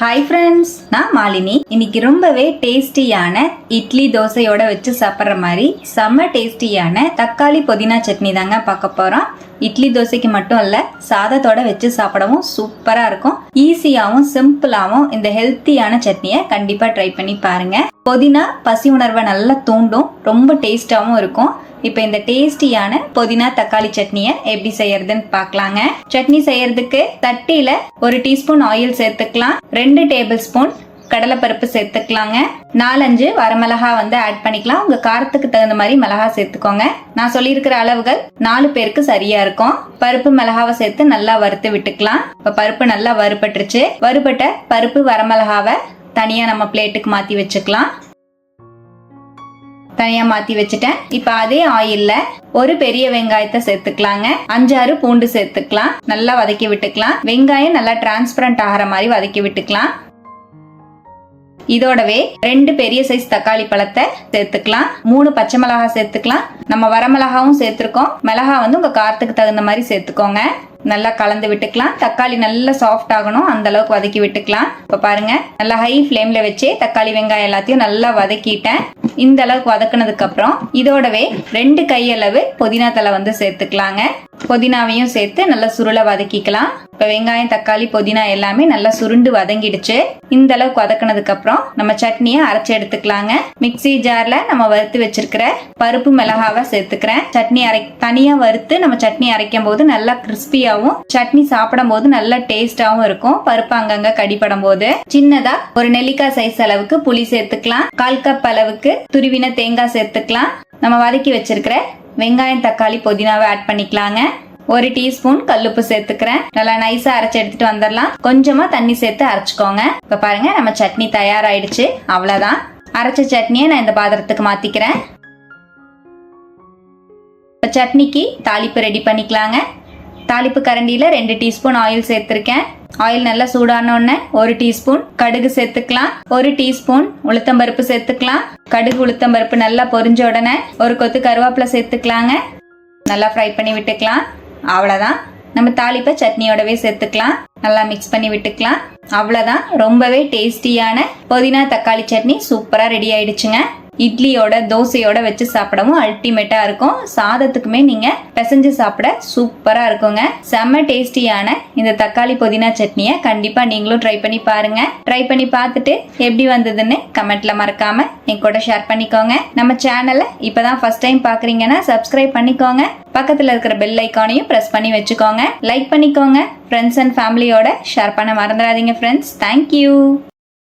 Hi friends நான் மாலினி. இன்னைக்கு ரொம்பவே டேஸ்டியான இட்லி தோசையோட வச்சு சாப்பிட்ற மாதிரி செம்ம டேஸ்டியான தக்காளி புதினா சட்னி தாங்க பார்க்க போகிறோம் இட்லி தோசைக்கு மட்டும் இல்லை சாதத்தோட வச்சு சாப்பிடவும் சூப்பராக இருக்கும். ஈஸியாகவும் சிம்பிளாகவும் இந்த ஹெல்த்தியான சட்னியை கண்டிப்பாக ட்ரை பண்ணி பாருங்க. புதினா பசி உணர்வை நல்லா தூண்டும். ரொம்ப டேஸ்டாகவும் இருக்கும். இப்போ இந்த டேஸ்டியான புதினா தக்காளி சட்னியை எப்படி செய்யறதுன்னு பார்க்கலாங்க. சட்னி செய்யறதுக்கு தட்டியில ஒரு டீஸ்பூன் ஆயில் சேர்த்துக்கலாம். ரெண்டு டேபிள் ஸ்பூன் கடலைப்பருப்பு சேர்த்துக்கலாங்க. நாலஞ்சு வரமிளகா வந்து ஆட் பண்ணிக்கலாம். உங்க காரத்துக்கு தகுந்த மாதிரி மிளகா சேர்த்துக்கோங்க. நான் சொல்லியிருக்கிற அளவுகள் நாலு பேருக்கு சரியா இருக்கும். பருப்பு மிளகாவை சேர்த்து நல்லா வறுத்து விட்டுக்கலாம். இப்ப பருப்பு நல்லா வறுபட்டுருச்சு. வறுபட்ட பருப்பு வரமிளகாவை தனியா நம்ம பிளேட்டுக்கு மாத்தி வச்சுக்கலாம். தனியா மாத்தி வச்சுட்டேன். இப்ப அதே ஆயில்ல ஒரு பெரிய வெங்காயத்தை சேர்த்துக்கலாங்க. அஞ்சாறு பூண்டு சேர்த்துக்கலாம். நல்லா வதக்கி விட்டுக்கலாம். வெங்காயம் நல்லா டிரான்ஸ்பரண்ட் ஆகிற மாதிரி வதக்கி விட்டுக்கலாம். இதோடவே ரெண்டு பெரிய சைஸ் தக்காளி பழத்தை சேர்த்துக்கலாம். மூணு பச்சை மிளகா சேர்த்துக்கலாம். நம்ம வரமிளகாவும் சேர்த்துருக்கோம். மிளகா வந்து உங்க காரத்துக்கு தகுந்த மாதிரி சேர்த்துக்கோங்க. நல்லா கலந்து விட்டுக்கலாம். தக்காளி நல்லா சாஃப்ட் ஆகணும். அந்த அளவுக்கு வதக்கி விட்டுக்கலாம். இப்ப பாருங்க. நல்லா ஹை ஃப்ளேம்ல வச்சு தக்காளி வெங்காயம் எல்லாத்தையும் நல்லா வதக்கிட்டேன். இந்த அளவுக்கு வதக்குனதுக்கு அப்புறம் இதோடவே ரெண்டு கையளவு புதினா தலை வந்து சேர்த்துக்கலாங்க. புதினாவையும் சேர்த்து நல்லா சுருளை வதக்கிக்கலாம். இப்ப வெங்காயம் தக்காளி புதினா எல்லாமே நல்லா சுருண்டு வதங்கிடுச்சு. இந்த அளவுக்கு வதக்கினதுக்கு அப்புறம் நம்ம சட்னியை அரைச்சு எடுத்துக்கலாங்க. மிக்ஸி ஜார்ல நம்ம வறுத்து வச்சிருக்கிற பருப்பு மிளகாவை சேர்த்துக்கிறேன். சட்னி அரை தனியா வறுத்து நம்ம சட்னி அரைக்கும் போது நல்லா கிறிஸ்பியாவும் சட்னி சாப்பிடும் போது நல்லா டேஸ்டாவும் இருக்கும். பருப்பு அங்கங்க கடிப்படும் போது. சின்னதா ஒரு நெல்லிக்காய் சைஸ் அளவுக்கு புளி சேர்த்துக்கலாம். கால் கப் அளவுக்கு துருவின தேங்காய் சேர்த்துக்கலாம். நம்ம வதக்கி வச்சிருக்கிற வெங்காயம் தக்காளி புதினாவை ஆட் பண்ணிக்கலாங்க. ஒரு டீஸ்பூன் கல்லுப்பு சேர்த்துக்கிறேன். நல்லா நைஸா அரைச்சு எடுத்துட்டு வந்துடலாம். கொஞ்சமா தண்ணி சேர்த்து அரைச்சுக்கோங்க. இப்ப பாருங்க நம்ம சட்னி தயாராயிடுச்சு. அவ்வளவுதான். அரைச்ச சட்னியை நான் இந்த பாத்திரத்துக்கு மாத்திக்கிறேன். இப்ப சட்னிக்கு தாளிப்பு ரெடி பண்ணிக்கலாங்க. தாளிப்பு கரண்டியில ரெண்டு டீஸ்பூன் ஆயில் சேர்த்திருக்கேன். ஆயில் நல்லா சூடான உடனே ஒரு டீஸ்பூன் கடுகு சேர்த்துக்கலாம். ஒரு டீஸ்பூன் உளுத்தம்பருப்பு சேர்த்துக்கலாம். கடுகு உளுத்தம்பருப்பு நல்லா பொரிஞ்ச உடனே ஒரு கொத்து கருவேப்பிலை சேர்த்துக்கலாங்க. நல்லா ஃப்ரை பண்ணி விட்டுக்கலாம். அவ்வளோதான் நம்ம தாளிப்பை சட்னியோடவே சேர்த்துக்கலாம். நல்லா மிக்ஸ் பண்ணி விட்டுக்கலாம். அவ்வளோதான் ரொம்பவே டேஸ்டியான புதினா தக்காளி சட்னி சூப்பராக ரெடி ஆயிடுச்சுங்க. இட்லியோட தோசையோட வச்சு சாப்பிடவும் அல்டிமேட்டா இருக்கும். சாதத்துக்குமே நீங்க பிசைஞ்சு சாப்பிட சூப்பரா இருக்குங்க. செம்ம டேஸ்டியான இந்த தக்காளி புதினா சட்னியை கண்டிப்பா நீங்களும் ட்ரை பண்ணி பாருங்க. ட்ரை பண்ணி பார்த்துட்டு எப்படி வந்ததுன்னு கமெண்ட்ல மறக்காம என் கூட ஷேர் பண்ணிக்கோங்க. நம்ம சேனலை இப்பதான் ஃபர்ஸ்ட் டைம் பாக்குறீங்கன்னா சப்ஸ்கிரைப் பண்ணிக்கோங்க. பக்கத்துல இருக்கிற பெல் ஐக்கானையும் பிரஸ் பண்ணி வச்சுக்கோங்க. லைக் பண்ணிக்கோங்க. ஃப்ரெண்ட்ஸ் அண்ட் ஃபேமிலியோட ஷேர் பண்ண மறந்துடாதீங்க ஃப்ரெண்ட்ஸ் தேங்க்யூ